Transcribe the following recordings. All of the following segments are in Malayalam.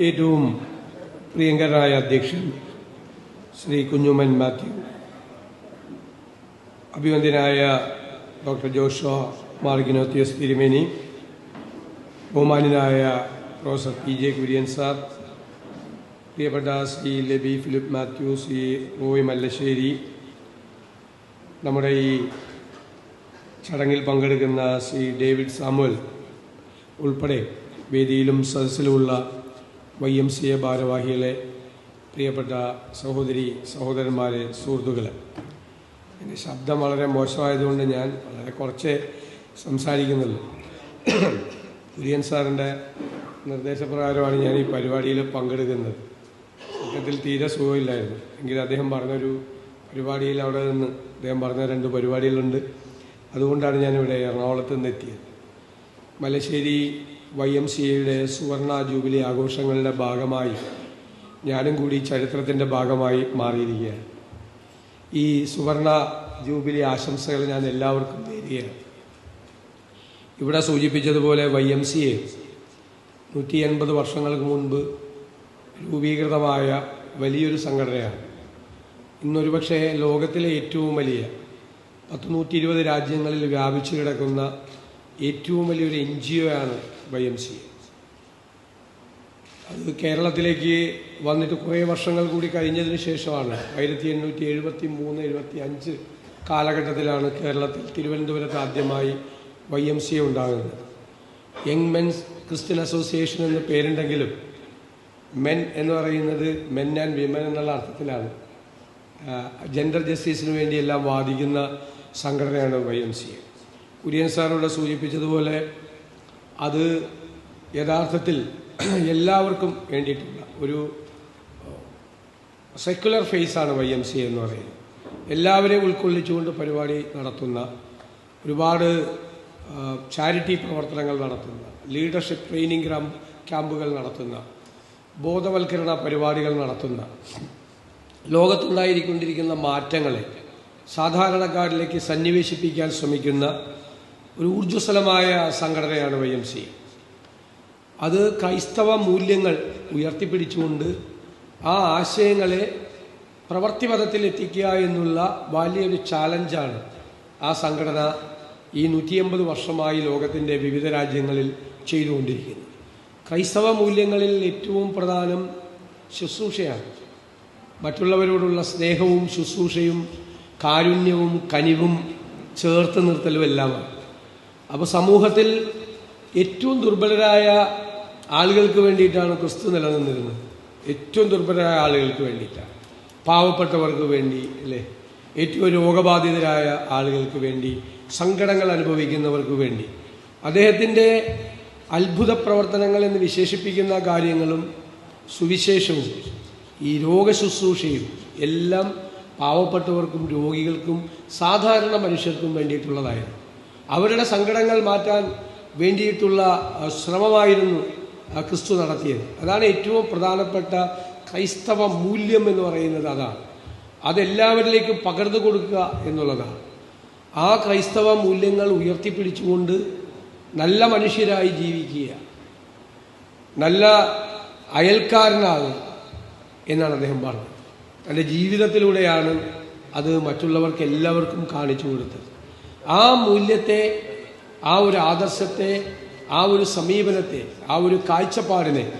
ഏറ്റവും പ്രിയങ്കരായ അധ്യക്ഷൻ ശ്രീ കുഞ്ഞുമൻ മാത്യു അഭിവന്ദ്യനായ ഡോക്ടർ ജോഷോ മാർഗിനോത്തിയസ് തിരുമേനി ബഹുമാനായ professor P J Kurian sir പ്രിയപ്പെട്ട ശ്രീ ലബി ഫിലിപ്പ് മാത്യു ശ്രീ റോയ് മല്ലശ്ശേരി നമ്മുടെ ഈ ചടങ്ങിൽ പങ്കെടുക്കുന്ന ശ്രീ ഡേവിഡ് സാമുവൽ ഉൾപ്പെടെ വേദിയിലും സദസ്സിലുമുള്ള വൈ എം സി എ ഭാരവാഹികളെ പ്രിയപ്പെട്ട സഹോദരി സഹോദരന്മാരെ സുഹൃത്തുക്കളെ. എന്റെ ശബ്ദം വളരെ മോശമായതുകൊണ്ട് ഞാൻ വളരെ കുറച്ച് സംസാരിക്കുന്നുള്ളൂ. കുര്യൻ സാറിന്റെ നിർദ്ദേശപ്രകാരമാണ് ഞാൻ ഈ പരിപാടിയിൽ പങ്കെടുക്കുന്നത്. സത്യത്തിൽ തീരെ സുഖമില്ലായിരുന്നു. എങ്കിലും അദ്ദേഹം പറഞ്ഞൊരു പരിപാടിയിൽ അവിടെ നിന്ന് അദ്ദേഹം പറഞ്ഞ രണ്ട് പരിപാടികളുണ്ട്. അതുകൊണ്ടാണ് ഞാനിവിടെ എറണാകുളത്ത് നിന്ന് എത്തിയത് മലശ്ശേരി വൈ എം സി എയുടെ സുവർണ ജൂബിലി ആഘോഷങ്ങളുടെ ഭാഗമായി ഞാനും കൂടി ചരിത്രത്തിന്റെ ഭാഗമായി മാറിയിരിക്കുകയാണ്. ഈ സുവർണ ജൂബിലി ആശംസകൾ ഞാൻ എല്ലാവർക്കും നേരുകയാണ്. ഇവിടെ സൂചിപ്പിച്ചതുപോലെ വൈ എം സി എ നൂറ്റി എൺപത് വർഷങ്ങൾക്ക് മുൻപ് രൂപീകൃതമായ വലിയൊരു സംഘടനയാണ്. ഇന്നൊരു പക്ഷേ ലോകത്തിലെ ഏറ്റവും വലിയ പത്ത് നൂറ്റി ഇരുപത് രാജ്യങ്ങളിൽ വ്യാപിച്ചു കിടക്കുന്ന ഏറ്റവും വലിയൊരു എൻ ജി ഒ ആണ് വൈ എം സി അത് കേരളത്തിലേക്ക് വന്നിട്ട് കുറേ വർഷങ്ങൾ കൂടി കഴിഞ്ഞതിന് ശേഷമാണ് ആയിരത്തി എണ്ണൂറ്റി എഴുപത്തി മൂന്ന് എഴുപത്തി അഞ്ച് കാലഘട്ടത്തിലാണ് കേരളത്തിൽ തിരുവനന്തപുരത്ത് ആദ്യമായി വൈ എം സി എ ഉണ്ടാകുന്നത്. യങ് മെൻസ് ക്രിസ്ത്യൻ അസോസിയേഷൻ എന്ന് പേരുണ്ടെങ്കിലും മെൻ എന്ന് പറയുന്നത് മെൻ ആൻഡ് വിമൻ എന്നുള്ള അർത്ഥത്തിലാണ്. ജെൻഡർ ജസ്റ്റിസിന് വേണ്ടിയെല്ലാം വാദിക്കുന്ന സംഘടനയാണ് Y M C A. Kurian സാറിവിടെ സൂചിപ്പിച്ചതുപോലെ അത് യഥാർത്ഥത്തിൽ എല്ലാവർക്കും വേണ്ടിയിട്ടുള്ള ഒരു സെക്കുലർ ഫേസാണ് വൈ എം സി എന്ന് പറയുന്നത്. എല്ലാവരെയും ഉൾക്കൊള്ളിച്ചുകൊണ്ട് പരിപാടി നടത്തുന്ന ഒരുപാട് ചാരിറ്റി പ്രവർത്തനങ്ങൾ നടത്തുന്ന ലീഡർഷിപ്പ് ട്രെയിനിങ് ക്യാമ്പ് ക്യാമ്പുകൾ നടത്തുന്ന ബോധവൽക്കരണ പരിപാടികൾ നടത്തുന്ന ലോകത്തുണ്ടായിരിക്കൊണ്ടിരിക്കുന്ന മാറ്റങ്ങളെ സാധാരണക്കാരിലേക്ക് സന്നിവേശിപ്പിക്കാൻ ശ്രമിക്കുന്ന ഒരു ഊർജസ്വലമായ സംഘടനയാണ് വൈ എം സി അത് ക്രൈസ്തവ മൂല്യങ്ങൾ ഉയർത്തിപ്പിടിച്ചുകൊണ്ട് ആ ആശയങ്ങളെ പ്രവൃത്തിപഥത്തിൽ എത്തിക്കുക എന്നുള്ള വലിയൊരു ചാലഞ്ചാണ് ആ സംഘടന ഈ നൂറ്റി എൺപത് വർഷമായി ലോകത്തിന്റെ വിവിധ രാജ്യങ്ങളിൽ ചെയ്തുകൊണ്ടിരിക്കുന്നത്. ക്രൈസ്തവ മൂല്യങ്ങളിൽ ഏറ്റവും പ്രധാനം ശുശ്രൂഷയാണ്. മറ്റുള്ളവരോടുള്ള സ്നേഹവും ശുശ്രൂഷയും കാരുണ്യവും കനിവും ചേർത്ത് നിർത്തലും എല്ലാമാണ് അപ്പോൾ സമൂഹത്തിൽ ഏറ്റവും ദുർബലരായ ആളുകൾക്ക് വേണ്ടിയിട്ടാണ് ക്രിസ്തു നിലനിന്നിരുന്നത്. ഏറ്റവും ദുർബലരായ ആളുകൾക്ക് വേണ്ടിയിട്ടാണ്. പാവപ്പെട്ടവർക്ക് വേണ്ടി അല്ലേ? ഏറ്റവും രോഗബാധിതരായ ആളുകൾക്ക് വേണ്ടി സങ്കടങ്ങൾ അനുഭവിക്കുന്നവർക്ക് വേണ്ടി. അദ്ദേഹത്തിന്റെ അത്ഭുത പ്രവർത്തനങ്ങൾ എന്ന് വിശേഷിപ്പിക്കുന്ന കാര്യങ്ങളും സുവിശേഷവും ഈ രോഗശുശ്രൂഷയും എല്ലാം പാവപ്പെട്ടവർക്കും രോഗികൾക്കും സാധാരണ മനുഷ്യർക്കും വേണ്ടിയിട്ടുള്ളതായിരുന്നു. അവരുടെ സങ്കടങ്ങൾ മാറ്റാൻ വേണ്ടിയിട്ടുള്ള ശ്രമമായിരുന്നു ക്രിസ്തു നടത്തിയത്. അതാണ് ഏറ്റവും പ്രധാനപ്പെട്ട ക്രൈസ്തവ മൂല്യം എന്ന് പറയുന്നത് അതാണ്. അതെല്ലാവരിലേക്കും പകർന്നു കൊടുക്കുക എന്നുള്ളതാണ്. ആ ക്രൈസ്തവ മൂല്യങ്ങൾ ഉയർത്തിപ്പിടിച്ചുകൊണ്ട് നല്ല മനുഷ്യരായി ജീവിക്കുക. നല്ല അയൽക്കാരനാകുക എന്നാണ് അദ്ദേഹം പറഞ്ഞത്. തന്റെ ജീവിതത്തിലൂടെയാണ് അത് മറ്റുള്ളവർക്ക് എല്ലാവർക്കും കാണിച്ചു കൊടുത്തത്. ആ മൂല്യത്തെ ആ ഒരു ആദർശത്തെ ആ ഒരു സമീപനത്തെ ആ ഒരു കാഴ്ചപ്പാടിനെ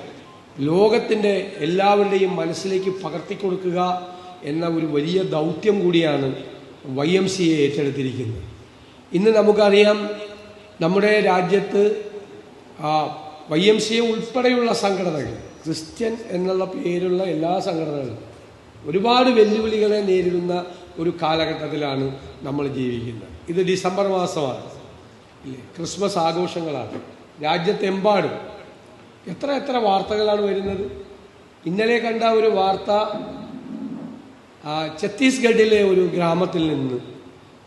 ലോകത്തിന്റെ എല്ലാവരുടെയും മനസ്സിലേക്ക് പകർത്തി കൊടുക്കുക എന്ന ഒരു വലിയ ദൗത്യം കൂടിയാണ് വൈ എം സി എ ഏറ്റെടുത്തിരിക്കുന്നത്. ഇന്ന് നമുക്കറിയാം നമ്മുടെ രാജ്യത്ത് വൈ എം സി എ ഉൾപ്പെടെയുള്ള സംഘടനകൾ ക്രിസ്ത്യൻ എന്നുള്ള പേരുള്ള എല്ലാ സംഘടനകളും ഒരുപാട് വെല്ലുവിളികളെ നേരിടുന്ന ഒരു കാലഘട്ടത്തിലാണ് നമ്മൾ ജീവിക്കുന്നത്. ഇത് ഡിസംബർ മാസമാണ്. ഇല്ലേ? ക്രിസ്മസ് ആഘോഷങ്ങളാണ്. രാജ്യത്തെമ്പാടും. എത്ര എത്ര വാർത്തകളാണ് വരുന്നത്? ഇന്നലെ കണ്ട ഒരു വാർത്ത ഛത്തീസ്ഗഡിലെ ഒരു ഗ്രാമത്തിൽ നിന്ന്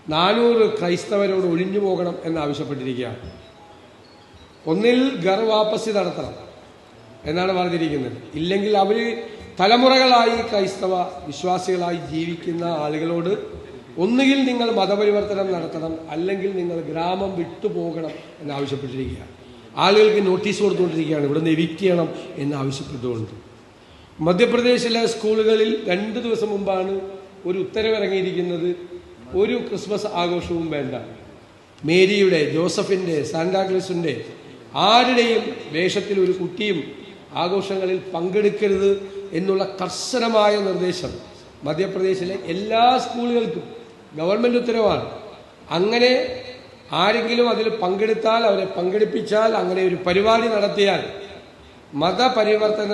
നാനൂറ് ക്രൈസ്തവരോട് ഒഴിഞ്ഞു പോകണം എന്നാവശ്യപ്പെട്ടിരിക്കുകയാണ്. ഒന്നിൽ ഗർ വാപ്പസി നടത്തണം എന്നാണ് പറഞ്ഞിരിക്കുന്നത്. ഇല്ലെങ്കിൽ അവർ തലമുറകളായി ക്രൈസ്തവ വിശ്വാസികളായി ജീവിക്കുന്ന ആളുകളോട് ഒന്നുകിൽ നിങ്ങൾ മതപരിവർത്തനം നടത്തണം അല്ലെങ്കിൽ നിങ്ങൾ ഗ്രാമം വിട്ടുപോകണം എന്നാവശ്യപ്പെട്ടിരിക്കുകയാണ്. ആളുകൾക്ക് നോട്ടീസ് കൊടുത്തുകൊണ്ടിരിക്കുകയാണ് ഇവിടുന്ന് എവിക്റ്റ് ചെയ്യണം എന്ന് ആവശ്യപ്പെട്ടുകൊണ്ട്. മധ്യപ്രദേശിലെ സ്കൂളുകളിൽ രണ്ട് ദിവസം മുമ്പാണ് ഒരു ഉത്തരവിറങ്ങിയിരിക്കുന്നത് ഒരു ക്രിസ്മസ് ആഘോഷവും വേണ്ട. മേരിയുടെ ജോസഫിന്റെ സാന്റാക്ലസിന്റെ ആരുടെയും വേഷത്തിൽ ഒരു കുട്ടിയും ആഘോഷങ്ങളിൽ പങ്കെടുക്കരുത് എന്നുള്ള കർശനമായ നിർദ്ദേശം മധ്യപ്രദേശിലെ എല്ലാ സ്കൂളുകൾക്കും ഗവൺമെന്റ് ഉത്തരവാണ്. അങ്ങനെ ആരെങ്കിലും അതിൽ പങ്കെടുത്താൽ അവരെ പങ്കെടുപ്പിച്ചാൽ അങ്ങനെ ഒരു പരിപാടി നടത്തിയാൽ മതപരിവർത്തന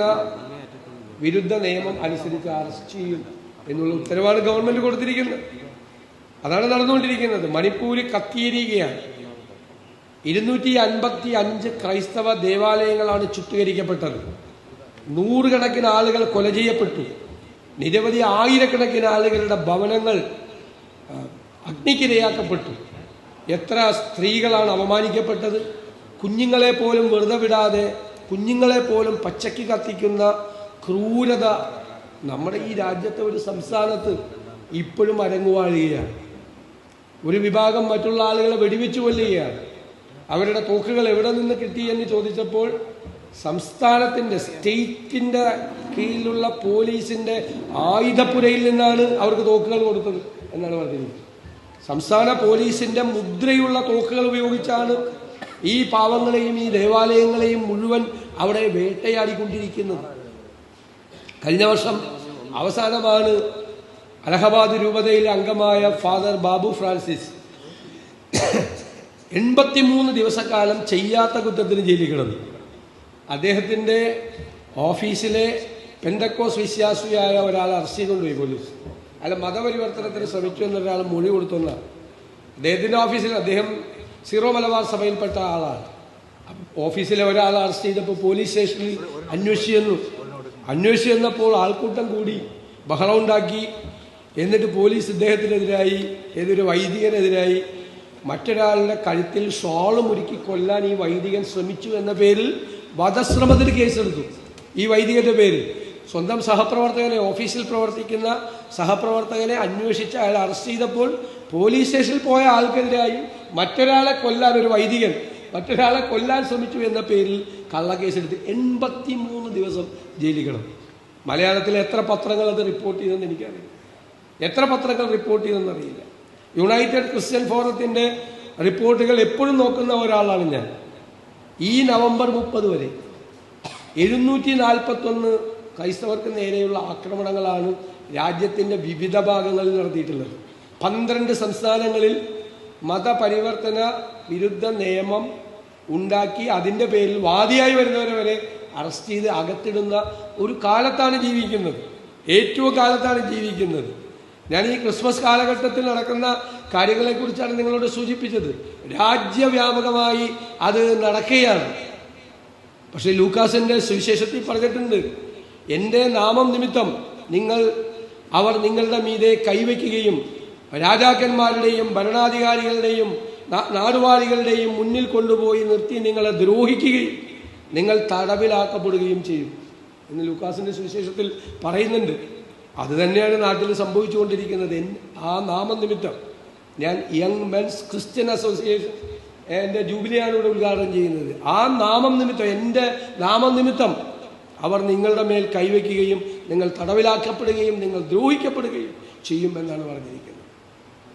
വിരുദ്ധ നിയമം അനുസരിച്ച് അറസ്റ്റ് ചെയ്യും എന്നുള്ള ഉത്തരവാണ് ഗവൺമെന്റ് കൊടുത്തിരിക്കുന്നത്. അതാണ് നടന്നുകൊണ്ടിരിക്കുന്നത്. മണിപ്പൂര് കത്തിയിരിക്കുകയാണ് ഇരുന്നൂറ്റി അൻപത്തി അഞ്ച് ക്രൈസ്തവ ദേവാലയങ്ങളാണ് ചുട്ടുകരിക്കപ്പെട്ടത് നൂറുകണക്കിന് ആളുകൾ കൊല ചെയ്യപ്പെട്ടു. നിരവധി ആയിരക്കണക്കിന് ആളുകളുടെ ഭവനങ്ങൾ അഗ്നിക്കിരയാക്കപ്പെട്ടു. എത്ര സ്ത്രീകളാണ് അപമാനിക്കപ്പെട്ടത്? കുഞ്ഞുങ്ങളെ പോലും വെറുതെ വിടാതെ കുഞ്ഞുങ്ങളെ പോലും പച്ചയ്ക്ക് കത്തിക്കുന്ന ക്രൂരത നമ്മുടെ ഈ രാജ്യത്തെ ഒരു സംസ്ഥാനത്ത് ഇപ്പോഴും അരങ്ങുവാഴുകയാണ് ഒരു വിഭാഗം മറ്റുള്ള ആളുകളെ വെടിവെച്ചു കൊല്ലുകയാണ്. അവരുടെ തോക്കുകൾ എവിടെ നിന്ന് കിട്ടി എന്ന് ചോദിച്ചപ്പോൾ സംസ്ഥാനത്തിന്റെ സ്റ്റേറ്റിന്റെ കീഴിലുള്ള പോലീസിന്റെ ആയുധപ്പുരയിൽ നിന്നാണ് അവർക്ക് തോക്കുകൾ കൊടുത്തത് എന്നാണ് പറഞ്ഞിരിക്കുന്നത്. സംസ്ഥാന പോലീസിന്റെ മുദ്രയുള്ള തോക്കുകൾ ഉപയോഗിച്ചാണ് ഈ പാവങ്ങളെയും ഈ ദേവാലയങ്ങളെയും മുഴുവൻ അവിടെ വേട്ടയാടിക്കൊണ്ടിരിക്കുന്നത്. കഴിഞ്ഞ വർഷം അവസാനമാണ് അലഹബാദ് രൂപതയിലെ അംഗമായ ഫാദർ ബാബു ഫ്രാൻസിസ് എൺപത്തിമൂന്ന് ദിവസക്കാലം ചെയ്യാത്ത കുറ്റത്തിന് ജയിലിൽ അദ്ദേഹത്തിന്റെ ഓഫീസിലെ പെന്തക്കോസ് വിശ്വാസിയായ ഒരാൾ അറസ്റ്റ് ചെയ്തുകൊണ്ടുപോയി പോലീസ്. അല്ല മതപരിവർത്തനത്തിന് ശ്രമിച്ചു എന്നൊരാൾ മൊഴി കൊടുത്തുന്ന അദ്ദേഹത്തിന്റെ ഓഫീസിൽ അദ്ദേഹം സീറോ മലബാർ സഭയിൽപ്പെട്ട ആളാണ്. ഓഫീസിലെ ഒരാൾ അറസ്റ്റ് ചെയ്തപ്പോൾ പോലീസ് സ്റ്റേഷനിൽ അന്വേഷിച്ചു ചെന്നു അന്വേഷിച്ചു ആൾക്കൂട്ടം കൂടി ബഹളം ഉണ്ടാക്കി. എന്നിട്ട് പോലീസ് ഇദ്ദേഹത്തിനെതിരായി ഏതൊരു വൈദികനെതിരായി മറ്റൊരാളുടെ കഴുത്തിൽ ഷോളും ഒരുക്കി കൊല്ലാൻ ഈ വൈദികൻ ശ്രമിച്ചു എന്ന പേരിൽ വധശ്രമത്തിന് കേസെടുത്തു. ഈ വൈദികന്റെ പേര് സ്വന്തം സഹപ്രവർത്തകനെ ഓഫീസിൽ പ്രവർത്തിക്കുന്ന സഹപ്രവർത്തകനെ അന്വേഷിച്ച് അയാൾ അറസ്റ്റ് ചെയ്തപ്പോൾ പോലീസ് സ്റ്റേഷനിൽ പോയ ആൾക്കെതിരായി മറ്റൊരാളെ കൊല്ലാൻ ഒരു വൈദികൻ മറ്റൊരാളെ കൊല്ലാൻ ശ്രമിച്ചു എന്ന പേരിൽ കള്ളക്കേസെടുത്ത് എൺപത്തി മൂന്ന് ദിവസം ജയിലിൽ മലയാളത്തിൽ എത്ര പത്രങ്ങൾ അത് റിപ്പോർട്ട് ചെയ്തെന്ന് എനിക്കറിയില്ല. എത്ര പത്രങ്ങൾ റിപ്പോർട്ട് ചെയ്തെന്ന് അറിയില്ല. യുണൈറ്റഡ് ക്രിസ്ത്യൻ ഫോറത്തിന്റെ റിപ്പോർട്ടുകൾ എപ്പോഴും നോക്കുന്ന ഒരാളാണ് ഞാൻ. ഈ നവംബർ മുപ്പത് വരെ എഴുന്നൂറ്റി നാൽപ്പത്തൊന്ന് ക്രൈസ്തവർക്ക് നേരെയുള്ള ആക്രമണങ്ങളാണ് രാജ്യത്തിന്റെ വിവിധ ഭാഗങ്ങളിൽ നടത്തിയിട്ടുള്ളത്. പന്ത്രണ്ട് സംസ്ഥാനങ്ങളിൽ മതപരിവർത്തന വിരുദ്ധ നിയമം ഉണ്ടാക്കി അതിന്റെ പേരിൽ വാദിയായി വരുന്നവരെ വരെ അറസ്റ്റ് ചെയ്ത് അകത്തിടുന്ന ഒരു കാലത്താണ് ജീവിക്കുന്നത്. ഏറ്റവും കാലത്താണ് ജീവിക്കുന്നത്. ഞാൻ ഈ ക്രിസ്മസ് കാലഘട്ടത്തിൽ നടക്കുന്ന കാര്യങ്ങളെക്കുറിച്ചാണ് നിങ്ങളോട് സൂചിപ്പിച്ചത്. രാജ്യവ്യാപകമായി അത് നടക്കുകയാണ്. പക്ഷേ ലൂക്കാസിന്റെ സുവിശേഷത്തിൽ പറഞ്ഞിട്ടുണ്ട് എന്റെ നാമം നിമിത്തം നിങ്ങൾ അവർ നിങ്ങളുടെ മീതെ കൈവയ്ക്കുകയും രാജാക്കന്മാരുടെയും ഭരണാധികാരികളുടെയും നാടുവാഴികളുടെയും മുന്നിൽ കൊണ്ടുപോയി നിർത്തി നിങ്ങളെ ദ്രോഹിക്കുകയും നിങ്ങൾ തടവിലാക്കപ്പെടുകയും ചെയ്യും. എന്ന് ലൂക്കാസിന്റെ സുവിശേഷത്തിൽ പറയുന്നുണ്ട്. അത് തന്നെയാണ് നാട്ടിൽ സംഭവിച്ചുകൊണ്ടിരിക്കുന്നത്. ആ നാമനിമിത്തം ഞാൻ യങ് മെൻസ് ക്രിസ്ത്യൻ അസോസിയേഷൻ എന്റെ ജൂബിലിയാണ് ഇവിടെ ഉദ്ഘാടനം ചെയ്യുന്നത്. ആ നാമം നിമിത്തം എന്റെ നാമം നിമിത്തം അവർ നിങ്ങളുടെ മേൽ കൈവയ്ക്കുകയും നിങ്ങൾ തടവിലാക്കപ്പെടുകയും നിങ്ങൾ ദ്രോഹിക്കപ്പെടുകയും ചെയ്യുമെന്നാണ് പറഞ്ഞിരിക്കുന്നത്.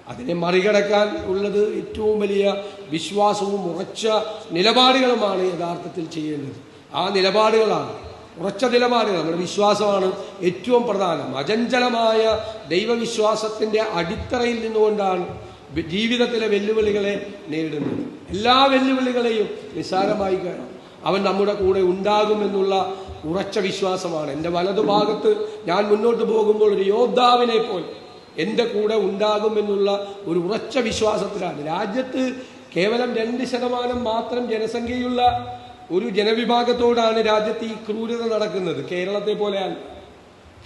അതിനെ മറികടക്കാൻ ഉള്ളത് ഏറ്റവും വലിയ വിശ്വാസവും ഉറച്ച നിലപാടുകളുമാണ് യഥാർത്ഥത്തിൽ ചെയ്യേണ്ടത്. ആ നിലപാടുകളാണ് ഉറച്ച നിലപാടുകൾ നമ്മുടെ വിശ്വാസമാണ് ഏറ്റവും പ്രധാനം. അചഞ്ചലമായ ദൈവവിശ്വാസത്തിന്റെ അടിത്തറയിൽ നിന്നുകൊണ്ടാണ് ജീവിതത്തിലെ വെല്ലുവിളികളെ നേരിടുന്നത്. എല്ലാ വെല്ലുവിളികളെയും നിസ്സാരമായി കാണാം. അവൻ നമ്മുടെ കൂടെ ഉണ്ടാകുമെന്നുള്ള ഉറച്ച വിശ്വാസമാണ്. എന്റെ വലതുഭാഗത്ത് ഞാൻ മുന്നോട്ട് പോകുമ്പോൾ ഒരു യോദ്ധാവിനെ പോലെ എന്റെ കൂടെ ഉണ്ടാകുമെന്നുള്ള ഒരു ഉറച്ച വിശ്വാസത്തിലാണ്. രാജ്യത്ത് കേവലം രണ്ട് ശതമാനം മാത്രം ജനസംഖ്യയുള്ള ഒരു ജനവിഭാഗത്തോടാണ് രാജ്യത്ത് ഈ ക്രൂരത നടക്കുന്നത്. കേരളത്തെ പോലെ അല്ല.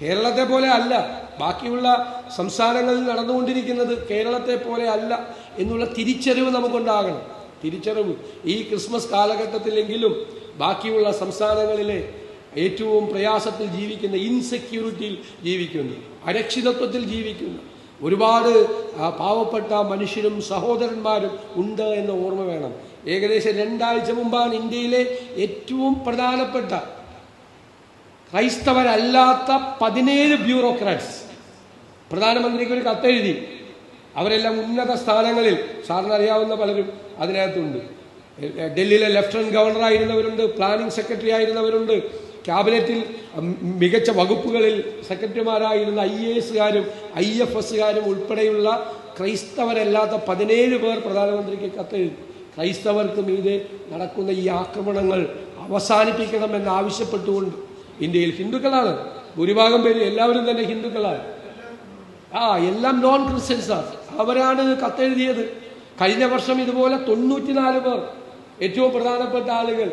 കേരളത്തെ പോലെ അല്ല. ബാക്കിയുള്ള സംസ്ഥാനങ്ങളിൽ നടന്നുകൊണ്ടിരിക്കുന്നത് കേരളത്തെ പോലെ അല്ല എന്നുള്ള തിരിച്ചറിവ് നമുക്കുണ്ടാകണം. തിരിച്ചറിവ് ഈ ക്രിസ്മസ് കാലഘട്ടത്തിലെങ്കിലും ബാക്കിയുള്ള സംസ്ഥാനങ്ങളിലെ ഏറ്റവും പ്രയാസത്തിൽ ജീവിക്കുന്ന ഇൻസെക്യൂരിറ്റിയിൽ ജീവിക്കുന്നു. അരക്ഷിതത്വത്തിൽ ജീവിക്കുന്നു. ഒരുപാട് പാവപ്പെട്ട മനുഷ്യരും സഹോദരന്മാരും ഉണ്ട് എന്ന ഓർമ്മ വേണം. ഏകദേശം രണ്ടാഴ്ച മുമ്പാണ് ഇന്ത്യയിലെ ഏറ്റവും പ്രധാനപ്പെട്ട ക്രൈസ്തവരല്ലാത്ത പതിനേഴ് ബ്യൂറോക്രാറ്റ്സ്. പ്രധാനമന്ത്രിക്ക് ഒരു കത്തെഴുതി. അവരെല്ലാം ഉന്നത സ്ഥാനങ്ങളിൽ സാറിന് അറിയാവുന്ന പലരും അതിനകത്തുണ്ട്. ഡൽഹിയിലെ ലെഫ്റ്റനന്റ് ഗവർണർ ആയിരുന്നവരുണ്ട് പ്ലാനിംഗ് സെക്രട്ടറി ആയിരുന്നവരുണ്ട് ക്യാബിനറ്റിൽ മികച്ച വകുപ്പുകളിൽ സെക്രട്ടറിമാരായിരുന്ന ഐ എ എസുകാരും ഐ എഫ് എസുകാരും ഉൾപ്പെടെയുള്ള ക്രൈസ്തവരല്ലാത്ത പതിനേഴ് പേർ പ്രധാനമന്ത്രിക്ക് കത്തെഴുതി. ക്രൈസ്തവർക്ക് മീതെ നടക്കുന്ന ഈ ആക്രമണങ്ങൾ അവസാനിപ്പിക്കണമെന്ന് ആവശ്യപ്പെട്ടുകൊണ്ട് ഇന്ത്യയിൽ ഹിന്ദുക്കളാണ്. ഭൂരിഭാഗം പേര് എല്ലാവരും തന്നെ ഹിന്ദുക്കളാണ്. ആ എല്ലാം നോൺ ക്രിസ്ത്യൻസാണ് അവരാണ് കത്തെഴുതിയത്. കഴിഞ്ഞ വർഷം ഇതുപോലെ തൊണ്ണൂറ്റിനാല് പേർ ഏറ്റവും പ്രധാനപ്പെട്ട ആളുകൾ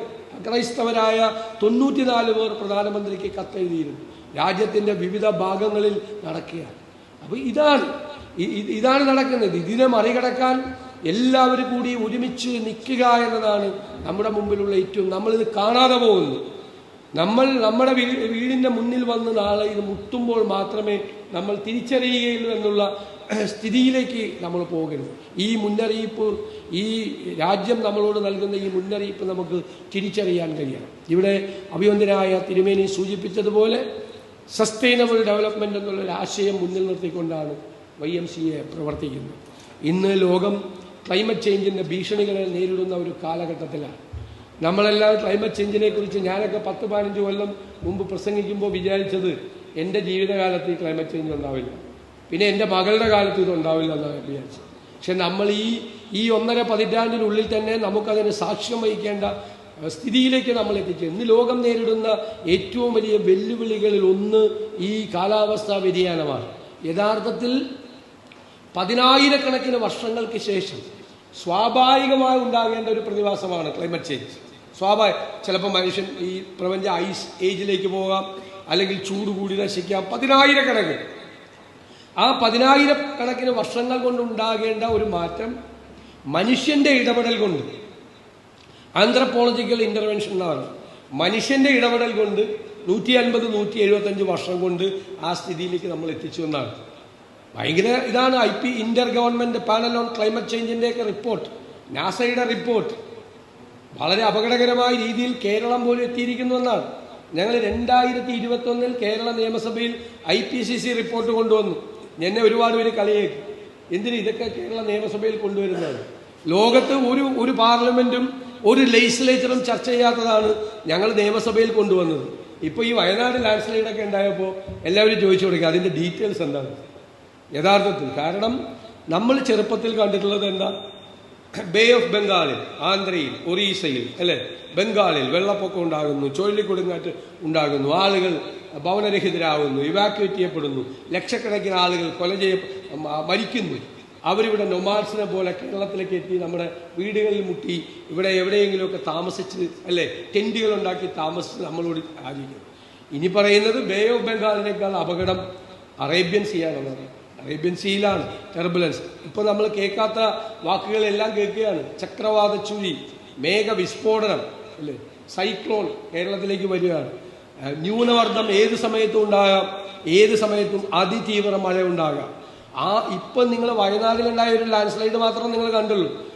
ക്രൈസ്തവരായ തൊണ്ണൂറ്റിനാല് പേർ പ്രധാനമന്ത്രിക്ക് കത്തെഴുതിയിരുന്നു. രാജ്യത്തിന്റെ വിവിധ ഭാഗങ്ങളിൽ നടക്കുകയാണ്. അപ്പോൾ ഇതാണ് ഇതാണ് നടക്കുന്നത്. ഇതിനെ മറികടക്കാൻ എല്ലാവരും കൂടി ഒരുമിച്ച് നിൽക്കുക എന്നതാണ് നമ്മുടെ മുമ്പിലുള്ള ഏറ്റവും നമ്മളിത് കാണാതെ പോകുന്നത്. നമ്മൾ നമ്മുടെ വീ- വീടിന്റെ മുന്നിൽ വന്ന് നാളെ ഇത് മുട്ടുമ്പോൾ മാത്രമേ നമ്മൾ തിരിച്ചറിയുകയുള്ളൂ എന്നുള്ള സ്ഥിതിയിലേക്ക് നമ്മൾ പോകരുത്. ഈ മുന്നറിയിപ്പ് ഈ രാജ്യം നമ്മളോട് നൽകുന്ന ഈ മുന്നറിയിപ്പ് നമുക്ക് തിരിച്ചറിയാൻ കഴിയണം. ഇവിടെ അഭിവന്ദനായ തിരുമേനി സൂചിപ്പിച്ചതുപോലെ സസ്റ്റൈനബിൾ ഡെവലപ്മെന്റ് എന്നുള്ളൊരു ആശയം മുന്നിൽ നിർത്തിക്കൊണ്ടാണ് വൈ എം സി എ പ്രവർത്തിക്കുന്നത്. ഇന്ന് ലോകം ക്ലൈമറ്റ് ചേഞ്ചിന്റെ ഭീഷണികളെ നേരിടുന്ന ഒരു കാലഘട്ടത്തിലാണ്. നമ്മളെല്ലാം ക്ലൈമറ്റ് ചേഞ്ചിനെ കുറിച്ച് ഞാനൊക്കെ പത്ത് പതിനഞ്ച് കൊല്ലം മുമ്പ് പ്രസംഗിക്കുമ്പോൾ വിചാരിച്ചത് എന്റെ ജീവിതകാലത്ത് ഈ ക്ലൈമറ്റ് ചേഞ്ച് ഉണ്ടാവില്ല. പിന്നെ എന്റെ മകളുടെ കാലത്ത് ഇത് ഉണ്ടാവില്ല എന്നാണ് വിചാരിച്ചത്. പക്ഷെ നമ്മൾ ഈ ഈ ഒന്നര പതിറ്റാണ്ടിനുള്ളിൽ തന്നെ നമുക്കതിന് സാക്ഷ്യം വഹിക്കേണ്ട സ്ഥിതിയിലേക്ക് നമ്മൾ എത്തിച്ചു. ഇന്ന് ലോകം നേരിടുന്ന ഏറ്റവും വലിയ വെല്ലുവിളികളിൽ ഒന്ന് ഈ കാലാവസ്ഥാ വ്യതിയാനമാണ്. യഥാർത്ഥത്തിൽ പതിനായിരക്കണക്കിന് വർഷങ്ങൾക്ക് ശേഷം സ്വാഭാവികമായി ഉണ്ടാകേണ്ട ഒരു പ്രതിഭാസമാണ് ക്ലൈമറ്റ് ചേഞ്ച്. സ്വാഭാവിക ചിലപ്പോൾ മനുഷ്യൻ ഈ പ്രപഞ്ച ഐസ് ഏജിലേക്ക് പോകാം അല്ലെങ്കിൽ ചൂട് കൂടി നശിക്കാം. പതിനായിരക്കണക്കിന്. ആ പതിനായിരക്കണക്കിന് വർഷങ്ങൾ കൊണ്ടുണ്ടാകേണ്ട ഒരു മാറ്റം മനുഷ്യന്റെ ഇടപെടൽ കൊണ്ട് ആന്ത്രപ്പോളജിക്കൽ ഇന്റർവെൻഷൻ എന്നാണ്. മനുഷ്യന്റെ ഇടപെടൽ കൊണ്ട് നൂറ്റി അൻപത് നൂറ്റി എഴുപത്തഞ്ച് വർഷം കൊണ്ട് ആ സ്ഥിതിയിലേക്ക് നമ്മൾ എത്തിച്ചു എന്നാണ്. ഭയങ്കര ഇതാണ് I P inter government panel on climate ചേഞ്ചിന്റെയൊക്കെ report. നാസയുടെ റിപ്പോർട്ട്. വളരെ അപകടകരമായ രീതിയിൽ കേരളം പോലും എത്തിയിരിക്കുന്നു എന്നാണ്. ഞങ്ങൾ രണ്ടായിരത്തി ഇരുപത്തി ഒന്നിൽ കേരള നിയമസഭയിൽ I P C C report കൊണ്ടുവന്നു. എന്നെ ഒരുപാട് പേര് കളിയേക്കും. എന്തിന് ഇതൊക്കെ കേരള നിയമസഭയിൽ കൊണ്ടുവരുന്നത്? ലോകത്ത് ഒരു ഒരു പാർലമെന്റും ഒരു ലെജിസ്ലേച്ചറും ചർച്ച ചെയ്യാത്തതാണ് ഞങ്ങൾ നിയമസഭയിൽ കൊണ്ടുവന്നത്. ഇപ്പൊ ഈ വയനാട് ലാൻഡ് സ്ലൈഡ് ഒക്കെ ഉണ്ടായപ്പോൾ എല്ലാവരും ചോദിച്ചു കൊടുക്കുക അതിന്റെ ഡീറ്റെയിൽസ് എന്താണ്? യഥാർത്ഥത്തിൽ കാരണം നമ്മൾ ചെറുപ്പത്തിൽ കണ്ടിട്ടുള്ളത് എന്താ? ബേ ഓഫ് ബംഗാളിൽ ആന്ധ്രയിൽ ഒറീസയിൽ അല്ലെ? ബംഗാളിൽ വെള്ളപ്പൊക്കം ഉണ്ടാകുന്നു ചുഴലിക്കൊടുങ്കാറ്റ് ഉണ്ടാകുന്നു ആളുകൾ ഭവനരഹിതരാകുന്നു ഇവാക്യുവേറ്റ് ചെയ്യപ്പെടുന്നു ലക്ഷക്കണക്കിന് ആളുകൾ കൊല ചെയ്യ മരിക്കുന്നു. അവരിവിടെ നൊമാഡ്സിനെ പോലെ കേരളത്തിലേക്ക് എത്തി നമ്മുടെ വീടുകളിൽ മുട്ടി ഇവിടെ എവിടെയെങ്കിലുമൊക്കെ താമസിച്ച് അല്ലെ? ടെന്റുകൾ ഉണ്ടാക്കി താമസിച്ച് നമ്മളോട് ആചരിക്കുന്നു. ഇനി പറയുന്നത് ബേ ഓഫ് ബംഗാളിനേക്കാൾ അപകടം അറേബ്യൻ സീയാണെന്നാണ്. അറേബ്യൻ സീയിലാണ് ടെർബുലൻസ്. ഇപ്പൊ നമ്മൾ കേൾക്കാത്ത വാക്കുകളെല്ലാം കേൾക്കുകയാണ്. ചക്രവാത ചുഴി മേഘവിസ്ഫോടനം അല്ലേ? സൈക്ലോൺ കേരളത്തിലേക്ക് വരികയാണ്. ന്യൂനമർദ്ദം ഏത് സമയത്തും ഉണ്ടാകാം ഏത് സമയത്തും അതിതീവ്ര മഴ ഉണ്ടാകാം. ആ ഇപ്പൊ നിങ്ങൾ വയനാട്ടിലുണ്ടായ ഒരു ലാൻഡ് സ്ലൈഡ് മാത്രം നിങ്ങൾ കണ്ടുള്ളൂ.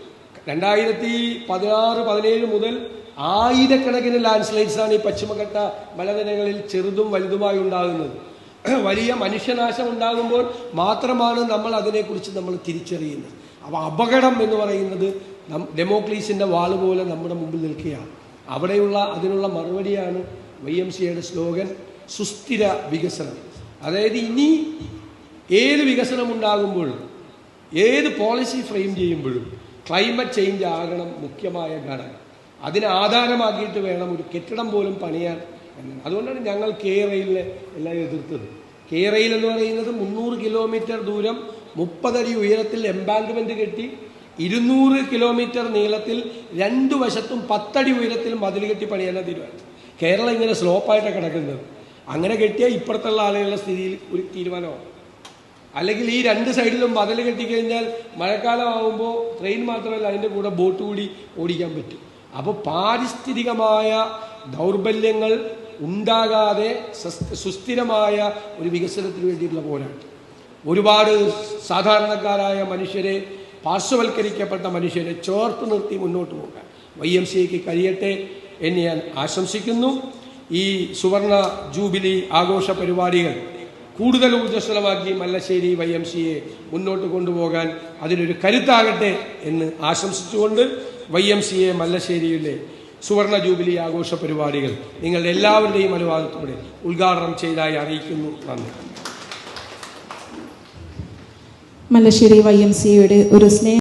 രണ്ടായിരത്തി പതിനാറ് പതിനേഴ് മുതൽ ആയിരക്കണക്കിന് ലാൻഡ് സ്ലൈഡ്സ് ആണ് ഈ പശ്ചിമഘട്ട മലനിരകളിൽ ചെറുതും വലുതുമായി ഉണ്ടാകുന്നത്. വലിയ മനുഷ്യനാശം ഉണ്ടാകുമ്പോൾ മാത്രമാണ് നമ്മൾ അതിനെക്കുറിച്ച് നമ്മൾ തിരിച്ചറിയുന്നത്. അപ്പോൾ അപകടം എന്ന് പറയുന്നത് നം വാൾ വാൾ പോലെ നമ്മുടെ മുമ്പിൽ നിൽക്കുകയാണ്. അവിടെയുള്ള അതിനുള്ള മറുപടിയാണ് വൈ എം സിയുടെ സ്ലോഗൻ സുസ്ഥിര വികസനം. അതായത് ഇനി ഏത് വികസനം ഉണ്ടാകുമ്പോഴും ഏത് പോളിസി ഫ്രെയിം ചെയ്യുമ്പോഴും ക്ലൈമറ്റ് ചേഞ്ച് ആകണം മുഖ്യമായ ഘടകം. അതിനെ ആധാരമാക്കിയിട്ട് വേണം ഒരു കെട്ടിടം പോലും പണിയാൻ അതുകൊണ്ടാണ് ഞങ്ങൾ കെ റെയിലിനെ എല്ലാം എതിർത്തത്. കെ റെയിൽ എന്ന് പറയുന്നത് മുന്നൂറ് കിലോമീറ്റർ ദൂരം മുപ്പതടി ഉയരത്തിൽ എംബാങ്ക്മെന്റ് കെട്ടി ഇരുന്നൂറ് കിലോമീറ്റർ നീളത്തിൽ രണ്ടു വശത്തും പത്തടി ഉയരത്തിൽ മതിൽ കെട്ടി പണിയാനാണ് തീരുമാനിച്ചത്. കേരളം ഇങ്ങനെ സ്ലോപ്പായിട്ടാണ് കിടക്കുന്നത്. അങ്ങനെ കെട്ടിയാൽ ഇപ്പുറത്തുള്ള ആളുകളുടെ സ്ഥിതിയിൽ ഒരു തീരുമാനമാണ് അല്ലെങ്കിൽ ഈ രണ്ട് സൈഡിലും മതിൽ കെട്ടിക്കഴിഞ്ഞാൽ മഴക്കാലമാകുമ്പോൾ ട്രെയിൻ മാത്രമല്ല അതിന്റെ കൂടെ ബോട്ട് കൂടി ഓടിക്കാൻ പറ്റും. അപ്പോൾ പാരിസ്ഥിതികമായ ദൗർബല്യങ്ങൾ ഉണ്ടാകാതെ സുസ്ഥിരമായ ഒരു വികസനത്തിന് വേണ്ടിയിട്ടുള്ള പോരാട്ടം. ഒരുപാട് സാധാരണക്കാരായ മനുഷ്യരെ പാർശ്വവൽക്കരിക്കപ്പെട്ട മനുഷ്യരെ ചേർത്ത് നിർത്തി മുന്നോട്ട് പോകാൻ. വൈ എം സിക്ക് കഴിയട്ടെ എന്ന് ഞാൻ ആശംസിക്കുന്നു. ഈ സുവർണ ജൂബിലി ആഘോഷ പരിപാടികൾ കൂടുതൽ ഊർജസ്വലമാക്കി മല്ലശ്ശേരി വൈ എം സിയെ മുന്നോട്ട് കൊണ്ടുപോകാൻ അതിനൊരു കരുത്താകട്ടെ എന്ന് ആശംസിച്ചുകൊണ്ട് വൈ എം സിയെ മല്ലശ്ശേരിയിലെ സുവർണ ജൂബിലി ആഘോഷ പരിപാടികൾ നിങ്ങളുടെ എല്ലാവരുടെയും അനുവാദത്തോടെ ഉദ്ഘാടനം ചെയ്തതായി അറിയിക്കുന്നു. നന്ദി. മലശ്ശേരി വൈ എം സിയുടെ ഒരു സ്നേഹ